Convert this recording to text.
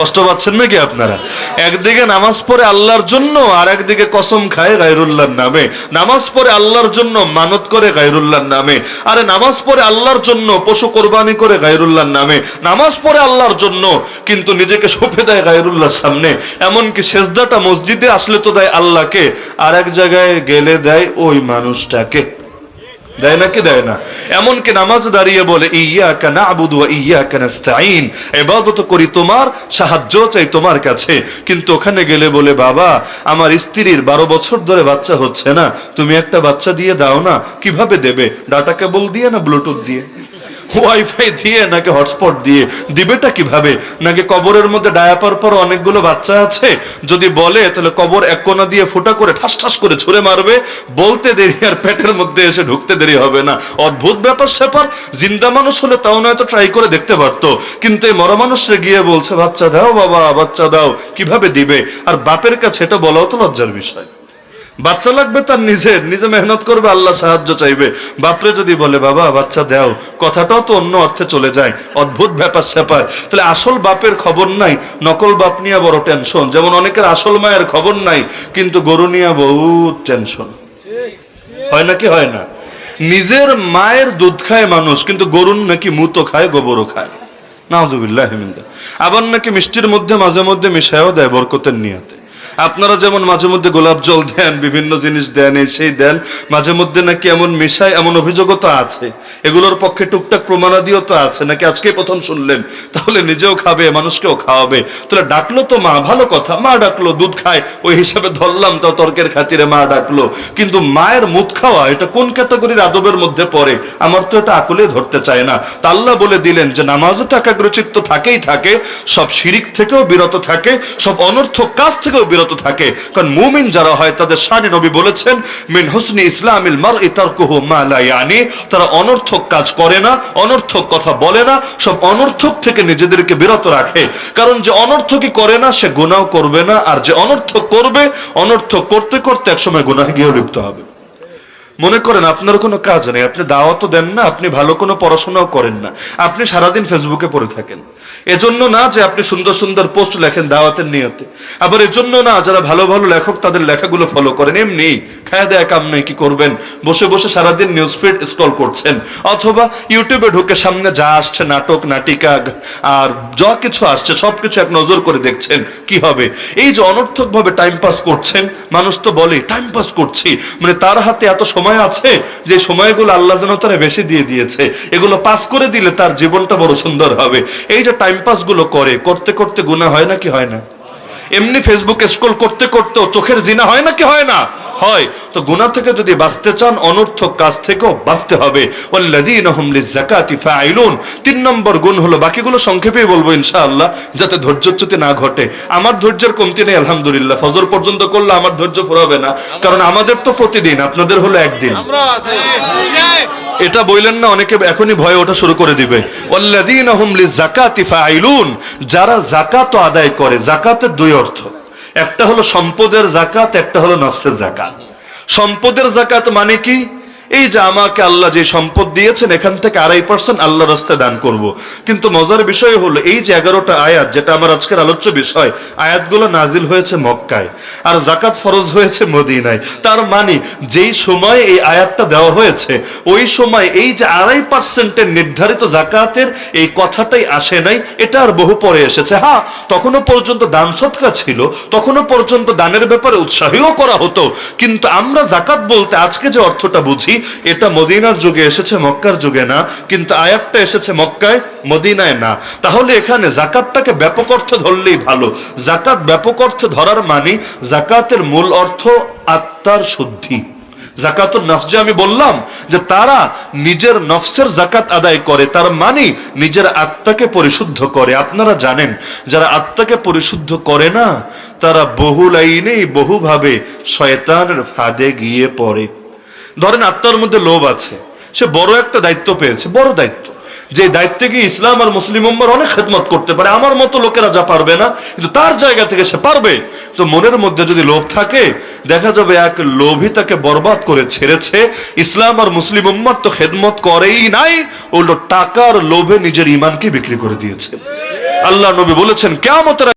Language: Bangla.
কষ্ট পাচ্ছেন নাকি আপনারা? একদিকে নামাজ পড়ে আল্লাহর জন্য আর একদিকে কসম খায় গায়রুল্লাহর নামে। নামাজ পড়ে আল্লাহর জন্য মানত করে গায়রুল্লাহর নামে। আরে নামাজ পড়ে আল্লাহর জন্য পশু কোরবানি করে গায়রুল্লাহর নামে। নামাজ পড়ে আল্লাহর জন্য কিন্তু নিজেকে সঁপে দেয় গায়রুল্লাহর সামনে। এমনকি সেজদাটা মসজিদে আসলে তো দেয় আল্লাহকে। আর এক জায়গায় গেলে দেয় ওই মানুষটাকে। দেয় না কি দেয় না? এমনকি নামাজ দাঁড়িয়ে বলে ইয়া কানা আবুদ ইয়া কানাস্তাইন এবাদত করি তোমার, সাহায্য চাই তোমার কাছে। কিন্তু ওখানে গেলে বলে, বাবা, আমার স্ত্রীর বারো বছর ধরে বাচ্চা হচ্ছে না। তুমি একটা বাচ্চা দিয়ে দাও না। কীভাবে দেবে? ডাটা কেবল দিয়ে না ব্লুটুথ দিয়ে? ওয়াইফাই দিয়ে, নাকি হটস্পট দিয়ে? দিবেটা কীভাবে? নাকি কবরের মধ্যে ডায়াপার পর অনেকগুলো বাচ্চা আছে? যদি বলে, তাহলে কবর এক কোনা দিয়ে ফুটা করে ঠাস ঠাস করে ছুঁড়ে মারবে। বলতে দেরি আর পেটের মধ্যে এসে ঢুকতে দেরি হবে না। অদ্ভুত ব্যাপার স্যাপার, জিন্দা মানুষ হলে তাও নয়তো ট্রাই করে দেখতে পারতো। কিন্তু এই মরা মানুষরে গিয়ে বলছে, বাচ্চা দাও বাবা, বাচ্চা দাও। কীভাবে দিবে? আর বাপের কাছে এটা বলাও তো লজ্জার বিষয়। বাচ্চা লাগবে তার নিজের, নিজে মেহনত করবে, আল্লাহ সাহায্য চাইবে। বাপরে যদি বলে, বাবা, বাচ্চা দাও। কথাটাও তো অন্য অর্থে চলে যায়, অদ্ভুত ব্যাপার স্যাপার। তাহলে আসল বাপের খবর নাই, নকল বাপ নিয়ে বড় টেনশন যেমন অনেকের আসল মায়ের খবর নাই, কিন্তু গরু নিয়ে বহুত টেনশন হয় নাকি হয় না? নিজের মায়ের দুধ খায় মানুষ, কিন্তু গরুর নাকি মুতো খায়, গোবরও খায়। নাজুবিল্লাহ আবার নাকি মিষ্টির মধ্যে মাঝে মধ্যে মিশায়ও দেয় বরকতের নিয়াতে। আপনারা যেমন মাঝে মধ্যে গোলাপ জল দেন, বিভিন্ন জিনিস দেন, এই সেই দেন, মাঝে মধ্যে নাকি এমন মিশায়, এমন অভিযোগও তো আছে। এগুলোর পক্ষে টুকটাক প্রমাণাদিও তো আছে। নাকি আজকেই প্রথম শুনলেন? তাহলে নিজেও খাবে, মানুষকেও খাওয়াবে। তাহলে ডাকলো তো মা, ভালো কথা। মা ডাকলো, দুধ খায়। ওই হিসাবে ধরলাম তো তর্কের খাতিরে মা ডাকলো। কিন্তু মায়ের মুখ খাওয়া, এটা কোন ক্যাটাগরির আদবের মধ্যে পড়ে? আমার তো এটা আকলে ধরতে চায় না। তা আল্লাহ বলে দিলেন যে, নামাজে তো একাগ্রচিত্ত থাকেই থাকে, সব শিরিক থেকেও বিরত থাকে, সব অনর্থক কাজ থেকেও বিরত থাকে। কারণ মুমিন যারা হয়, তাদের শানে নবী বলেছেন, মিন হুসনি ইসলামিল মার ইতারকুহ মালায়ানি তারা অনর্থক কাজ করে না, অনর্থক কথা বলে না, সব অনর্থক থেকে নিজেদেরকে বিরত রাখে। কারণ যে অনর্থকই করে না, সে গুনাহ করবে না, আর যে অনর্থক করবে, অনর্থক করতে করতে একসময় গুণাহ গিয়ে লিপ্ত হবে। মনে করেন আপনার কোনো কাজ নেই, আপনি দাওয়াতও দেন না, আপনি ভালো কোনো পড়াশোনাও করেন না, আপনি সারাদিন ফেসবুকে পড়ে থাকেন। এজন্য না যে আপনি সুন্দর সুন্দর পোস্ট লেখেন দাওয়াতের নিয়তে, আবার এজন্য না যারা ভালো ভালো লেখক তাদের লেখাগুলো ফলো করেন, এমনি খায়া দেয়া কাম নেই, কি করবেন? বসে বসে সারাদিন নিউজ ফিড স্ক্রল করছেন, অথবা ইউটিউবে ঢুকে সামনে যা আসছে, নাটক, নাটিকা, আর যা কিছু আসছে সবকিছু এক নজর করে দেখছেন কি হবে। এই যে অনর্থক ভাবে টাইম পাস করছেন, মানুষ তো বলে টাইম পাস করছি। মানে তার হাতে এত সময় আছে যে সময়গুলো আল্লাহ যেন তারা বেশি দিয়ে দিয়েছে। এগুলো পাস করে দিলে তার জীবনটা বড় সুন্দর হবে। এই যে টাইম পাসগুলো করে, করতে করতে গুণা হয় না কি হয় না? এমনি ফেসবুকে স্ক্রল করতে করতেও চোখের জিনা হয় না কি হয় না? হয়। তো গুনাহ থেকে যদি বাঁচতে চান, অনর্থক কাজ থেকেও বাঁচতে হবে। তিন নম্বর গুণ হলো, বাকিগুলো সংক্ষেপেই বলব ইনশাআল্লাহ, যাতে ধৈর্যচ্যুতি না ঘটে। আমার ধৈর্যের কমতি নেই, আলহামদুলিল্লাহ। ফজর পর্যন্ত করলে আমার ধৈর্য ফুরাবে না, কারণ আমাদের তো প্রতিদিন, আপনাদের হলো একদিন। এটা বইলেন না, অনেকে এখনই ভয়ে ওটা শুরু করে দিবে। যারা জাকাত আদায় করে জাকাতের দুই অর্থ। একটা হলো সম্পদের জাকাত একটা হলো নফসের জাকাত সম্পদের জাকাত মানে কি? এই যে আমাকে আল্লাহ যে সম্পদ দিয়েছেন, এখান থেকে আড়াই পার্সেন্ট আল্লাহ রাস্তায় দান করব। কিন্তু মজার বিষয় হলো, এই যে এগারোটা আয়াত, যেটা আমার আজকের আলোচ্য বিষয়, আয়াতগুলো নাজিল হয়েছে মক্কায়, আর জাকাত ফরজ হয়েছে মদিনায় তার মানে যেই সময় এই আয়াতটা দেওয়া হয়েছে, ওই সময় এই যে আড়াই পার্সেন্টের নির্ধারিত জাকাতের এই কথাটাই আসে নাই, এটা আর বহু পরে এসেছে হ্যাঁ তখনো পর্যন্ত দান সৎকা ছিল তখনো পর্যন্ত দানের ব্যাপারে উৎসাহীও করা হতো, কিন্তু আমরা জাকাত বলতে আজকে যে অর্থটা বুঝি এটা মদিনার যুগে এসেছে, মক্কার যুগে না, কিন্তু আয়াতটা এসেছে মক্কায়, মদিনায় না। তাহলে এখানে জাকাতটাকে ব্যাপক অর্থে ধরলেই ভালো। জাকাত ব্যাপক অর্থে ধরার মানে জাকাতের মূল অর্থ আত্মার শুদ্ধি। জাকাতুর নফস আমি বললাম যে তারা নিজের নফসের জাকাত আদায় করে, তার মানে নিজের আত্মাকে পরিশুদ্ধ করে। আপনারা জানেন, যারা আত্মাকে পরিশুদ্ধ করে না, তারা বহু লাইনেই বহুভাবে শয়তানের ফাঁদে গিয়ে পড়ে। ধরেন আত্মার মধ্যে লোভ আছে, সে বড় একটা দায়িত্ব পেয়েছে, বড় দায়িত্ব। যে দায়িত্বে গিয়ে ইসলাম আর মুসলিম উম্মার অনেক খেদমত করতে পারে, আমার মতো লোকেরা যা পারবে না, কিন্তু তার জায়গা থেকে সে পারবে। তো মনের মধ্যে যদি লোভ থাকে, দেখা যাবে এক লোভী তাকে বরবাদ করে ছেড়েছে। ইসলাম আর মুসলিম উম্মার তো খেদমত করেই নাই, উল্টো টাকার লোভে নিজের ইমানকে বিক্রি করে দিয়েছে। আল্লাহ নবী বলেছেন কেমতের